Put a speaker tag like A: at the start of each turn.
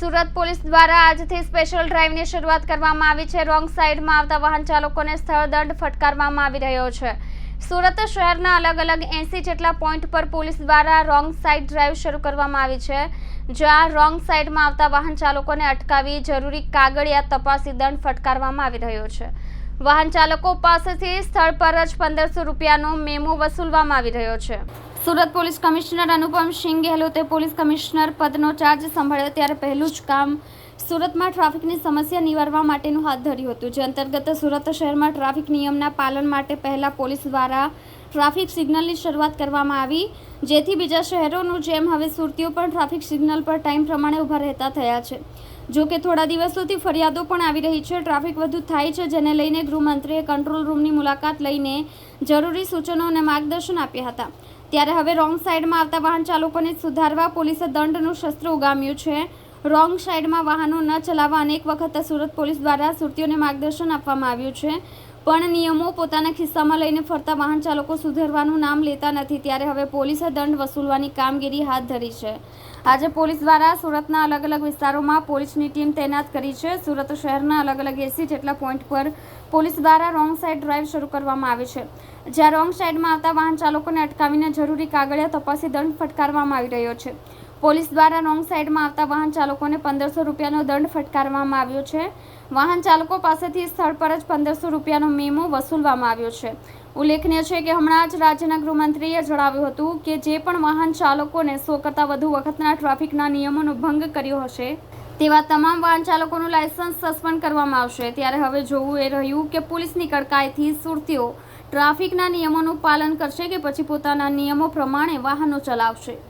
A: Surat police દ્વારા આજથી special ડ્રાઈવની શરૂઆત કરવામાં આવી છે. રોંગ સાઈડમાં આવતા વાહન ચાલકોને સ્થળ દંડ ફટકારવામાં આવી રહ્યો છે. સુરત શહેરના અલગ અલગ એંસી જેટલા પોઈન્ટ પર પોલીસ દ્વારા રોંગ સાઈડ ડ્રાઈવ શરૂ કરવામાં આવી છે. જ્યાં રોંગ સાઈડમાં આવતા વાહન ચાલકોને અટકાવી જરૂરી કાગળિયા તપાસી દંડ ફટકારવામાં આવી રહ્યો છે. વાહન ચાલકો પાસેથી સ્થળ પર જ પંદરસો રૂપિયાનો મેમો વસૂલવામાં આવી રહ્યો છે. સુરત પોલીસ કમિશનર અનુપમ સિંહ ગેહલોતે પોલીસ કમિશનર પદનો ચાર્જ સંભાળ્યો ત્યારે પહેલું જ કામ સુરતમાં ટ્રાફિકની સમસ્યા નિવારવા માટેનું હાથ ધર્યું હતું. જે અંતર્ગત સુરત શહેરમાં ટ્રાફિક નિયમના પાલન માટે પહેલા પોલીસ દ્વારા ટ્રાફિક સિગ્નલની શરૂઆત કરવામાં આવી. જેથી બીજા શહેરોનું જેમ હવે સુરતીઓ પણ ટ્રાફિક સિગ્નલ પર ટાઈમ પ્રમાણે ઊભા રહેતા થયા છે. જો કે થોડા દિવસોથી ફરિયાદો પણ આવી રહી છે. ટ્રાફિક વધુ થાય છે, જેને લઈને ગૃહમંત્રીએ કંટ્રોલ રૂમની મુલાકાત લઈને જરૂરી સૂચનો અને માર્ગદર્શન આપ્યા હતા. ત્યારે હવે રોંગ સાઈડમાં આવતા વાહન ચાલકોને સુધારવા પોલીસે દંડનું શસ્ત્ર ઉગામ્યું છે. રોંગ સાઈડમાં વાહનો ન ચલાવવા અનેક વખત સુરત પોલીસ દ્વારા સુરતીઓને માર્ગદર્શન આપવામાં આવ્યું છે. પણ નિયમો પોતાના ખિસ્સામાં લઈને ફરતા વાહન ચાલકો સુધારવાનું નામ લેતા નથી. ત્યારે હવે પોલીસે દંડ વસૂલવાની કામગીરી હાથ ધરી છે. આજે પોલીસ દ્વારા સુરતના અલગ અલગ વિસ્તારોમાં પોલીસની ટીમ તૈનાત કરી છે. સુરત શહેરના અલગ અલગ એસી જેટલા પોઈન્ટ પર પોલીસ દ્વારા રોંગ સાઈડ ડ્રાઈવ શરૂ કરવામાં આવી છે. જ્યાં રોંગ સાઈડમાં આવતા વાહન ચાલકોને અટકાવીને જરૂરી કાગળિયા તપાસી દંડ ફટકારવામાં આવી રહ્યો છે. પોલીસ દ્વારા રોંગ સાઈડમાં આવતા વાહન ચાલકોને પંદરસો રૂપિયાનો દંડ ફટકારવામાં આવ્યો છે. વાહન ચાલકો પાસેથી સ્થળ પર જ પંદરસો રૂપિયાનો મેમો વસૂલવામાં આવ્યો છે. ઉલ્લેખનીય છે કે હમણાં જ રાજ્યના ગૃહમંત્રીએ જણાવ્યું હતું કે જે પણ વાહન ચાલકોને સો કરતાં વધુ વખતના ટ્રાફિકના નિયમોનો ભંગ કર્યો હશે, તેવા તમામ વાહન ચાલકોનું લાયસન્સ સસ્પેન્ડ કરવામાં આવશે. ત્યારે હવે જોવું એ રહ્યું કે પોલીસની કડકાઈથી સુરતીઓ ટ્રાફિકના નિયમોનું પાલન કરશે કે પછી પોતાના નિયમો પ્રમાણે વાહનો ચલાવશે.